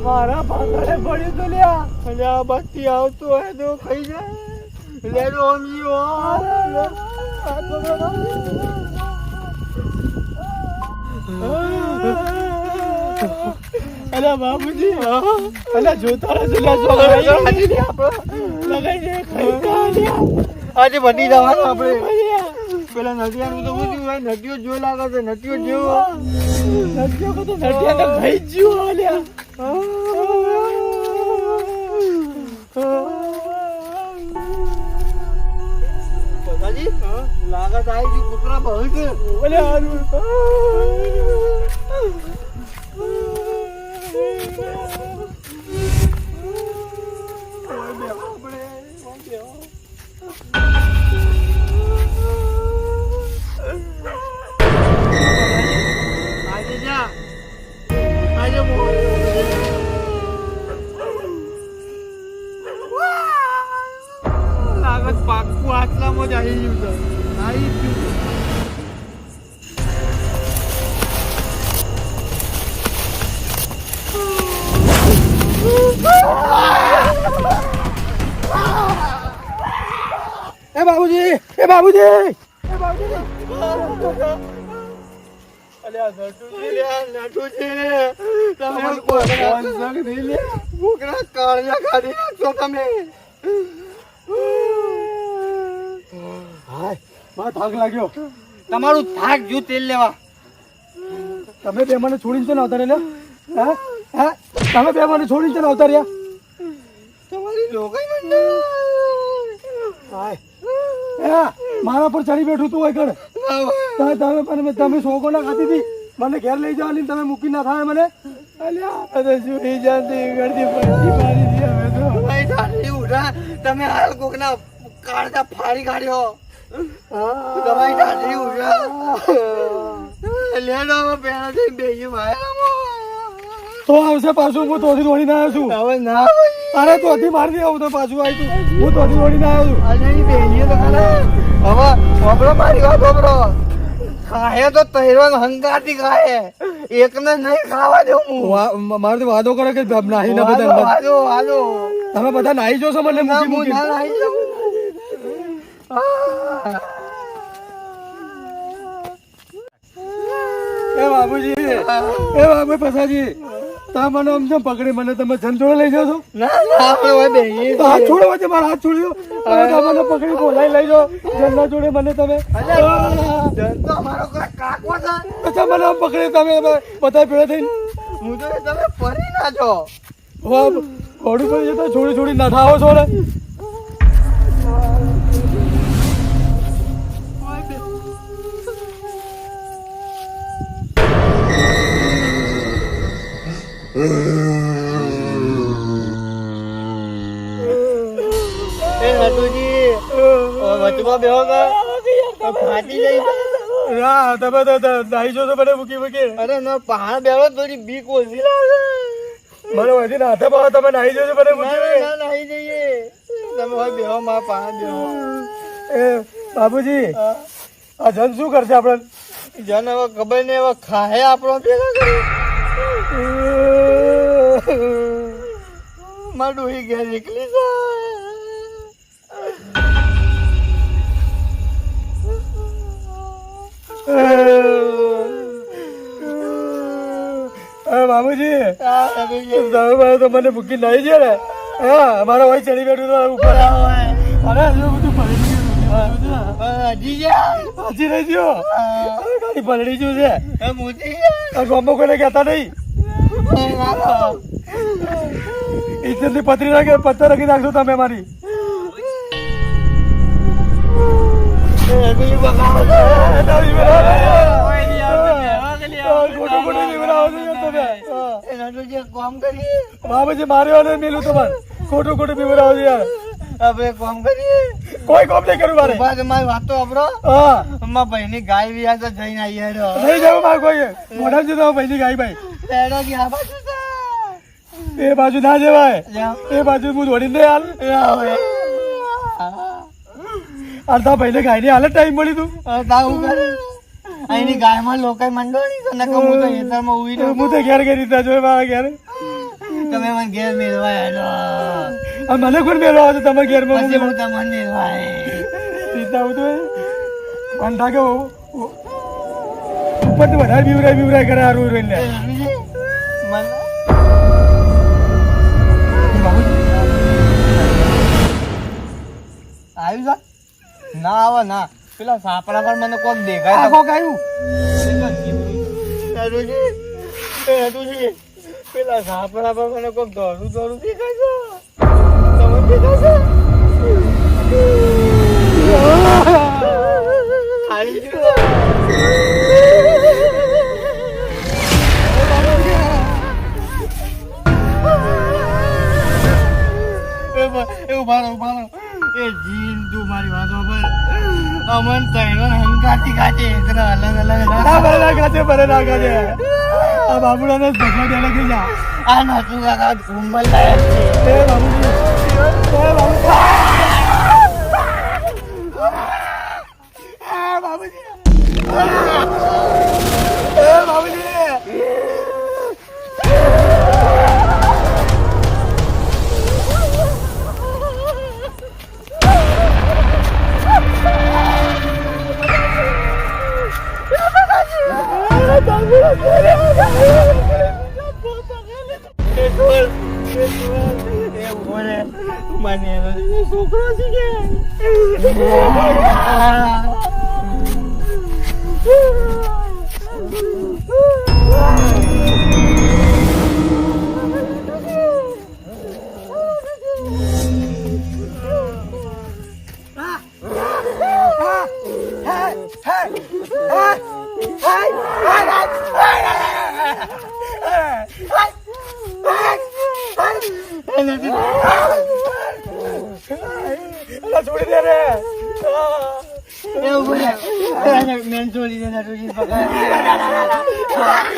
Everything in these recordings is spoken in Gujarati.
મારા પાછળ પડ્યું તો લ્યા અને આ બત્તી આવતું હોય તો ખાઈ જાય લેડો ઓનલી અલ્યા બાપુજી અલા જોતા રહેજો લગાઈ દે લગાઈ દે ખાઈ આજે બની જવાનું આપણે. પેલા નદિયાનું તો શું ભાઈ નદીઓ જો લાગે છે નદીઓ જો નદીઓ તો નદિયા તો ભાઈ જ્યો અલ્યા લાગત આવી ગઈ કૂતરા બહુ છે. લાગત પાક્કું આટલામાં જ આવી ગયું છે. આવી ગયું એ બાબુજી એ બાબુજી! એ બાબુજી તમારું થાક જો તેલ લેવા. તમે બે મને છોડીને છે ને અવતારે રહ્યા હા? હા? તમે બે મને છોડીને છે ને આવતા રહ્યા તમારી લોકાઈ મંડળ હાય એ મારા પર ચડી બેઠું તું આગળ તમે તમે મને તમે શોકો ના ખાતી હતી? મને ઘેર લઈ જવાની તમે મૂકી ના થાય મને? તમે હાલ કોકના કાઢતા ફાડી કાઢ્યો. તમારી ઢાલી ઉઠા. લેડો તો આવશે પાછું હું તોથી દોડીને આવ્યો છું. હવે ના. અરે તોથી મારી આવું તો પાછું આવી તું હું તોથી દોડીને આવ્યો છું. તો હવે વાપરો મારી વાત વાપરો ખાય તો તૈરવાન હંગાતી ખાય એકને નહીં ખાવા દઉં હું. વા- વાદો કરે કે નાહી ના બધા વાદો વાદો તમે બધા નાહી જોશો મને મૂકી મૂકી. ના નાહી જાઉં. એ બાબુજી એ બાબુ પસાજી તમે મને આમ જેમ પકડી મને તમે જન જોડે લઈ છો તો હાથ છોડો છે મારા હાથ છોડ્યો તમે પકડી બોલાઈ લઈ જાઓ જનના જોડે મને તમે તો મને આમ પકડી તમે બધા ભેળા થઈને હું તો તમે ફરી ના છો વાહ, ઘોડી પર જતા છોડી છોડી ના થાવો છો ને એ નટુજી ઓ વચમાં બેહો કે તો ફાટી જઈ ના તમે તો તો મને મૂકી મૂકી. અરે ના પહાડ બેહો થોડી બીક ઓછી લાગે. મને વધી ના હાથે પાવા તમે નાહી જોશો મને મૂકી ના, નાહી જઈએ. તમે હવે બેહો માં પહાડ બેહો. એ બાબુજી આ જન શું કરશે આપણે? જન હવે ખબર નહીં હવે ખાહે આપણો ભેગા કરી મારું ડોહી ઘેર નીકળી છે બાબુજી. તમે મને તો મને મૂકી નાહી છે ને. હા મારા ભાઈ ચડી બેઠું તો ઉપર. અરે હજુ બધું પડી હજી રહી ગયો ગાડી પલડી ગયું છે. કોઈને કહેતા નહીં. એ ના. પતરી રાખી પથ્થર રાખી નાખશો તમે મારી. ખોટું ખોટું જીવડાવો છો યાર. આપણે કામ કરીએ? કોઈ કોમ નહીં કર્યું મારે. વાતો આપડો હા. મારા ભાઈની ગાય બી જઈને હેડો. નહીં જવું મારે કોઈ મોઢા જતો ભાઈની ગાય ભાઈ કે બાજુ છે. એ બાજુ ના જવાય. એ બાજુ હું દોડી દે હાલ. અડધા ભાઈને ગાયની હાલત ટાઈમ મળી તું. તાવું કરે અહીંની ગાયમાં મંડો નહીં તો નકર હું તો હેતરમાં ઉઈ રહ્યો હું તો ઘેર ઘેર રીતના જોઈ મારા ઘેર. તમે મને ઘેર મેળવા હેલો મને કોણ મેળવા આવે તમે ઘેરમાં હું હું તમને મેળવા રીતના હું તો મન થાકે ઉપરથી વધારે બીવરાય બીવરાય કરે આ રોઈ રોઈને આવ્યું જા. ના આવે ના. પેલા સાપડા પર મને કોક દેખાય આખો કાયું પેલા સાપડા પર મને કોક દોડું દોડું દેખાય છે. તમે દેખાય છે? એકરા અલગ અલગ ના ના. ભલે ના કાચે ભલે ના આ આ નાચું કાકા છે બાબુજી એ બાબુજી Ah! અલા છોડી દે રે એ બોલે. મેન છોડી દે નટુજી પકડ.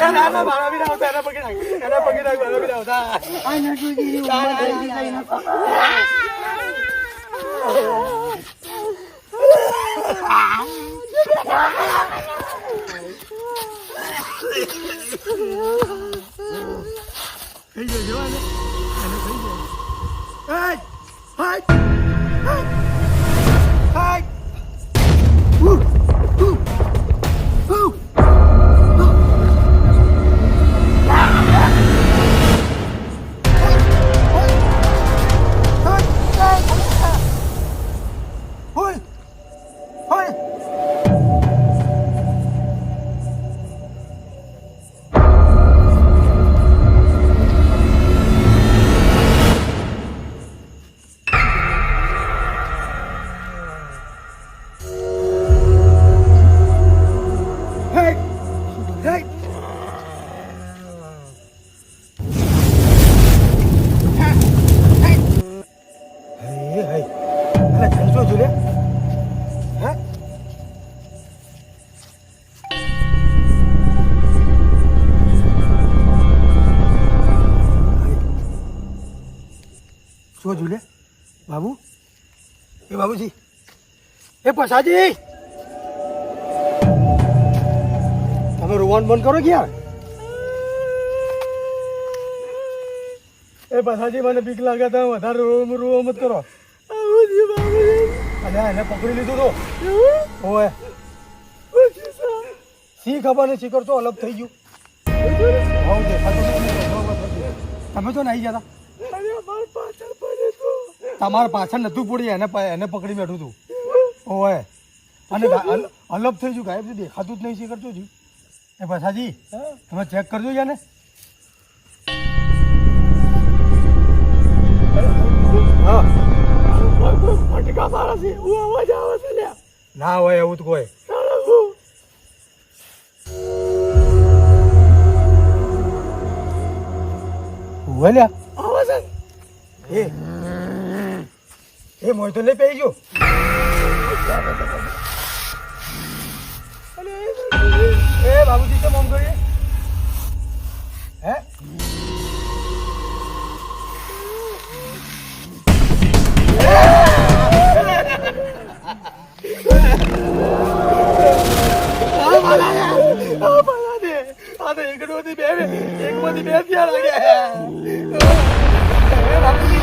ના ના મારા બી ના એના પગે નાખ એના પગે નાખ મારા બી ના આવતા આ ના પકડ. થઈ ગયો જો આને આને થઈ ગયો હાય હાય હાય પછાજી તમે રોવાનું બંધ કરો યાર એ પછાજી મને બીક લાગે, તમે વધારે રોવા રોવા મત કરો. અને એને પકડી લીધું તો? ઓય. સી ખબર ને, શીખર તો અલગ થઈ ગયું. તમે તો નહીં જતા તમારે પાછળ નતું પડી એને એને પકડી બેઠું તું. ઓય. અને અલગ થઈ ગયું ગાયબ દેખાતું જ નહીં છે કરજો છું. એ પછાજી તમે ચેક કરજો યાર ને હા. ફટકા મારા છે. હું અવાજ આવે છે લ્યા ના હોય એવું તો કોઈ. હોય લ્યા. આવે છે એ. એ મોય તો નહીં પી ગયો એ બાબુજી કેમ આમ કરીએ હે? મારા ને આ બે ત્યાં બે થયા લાગે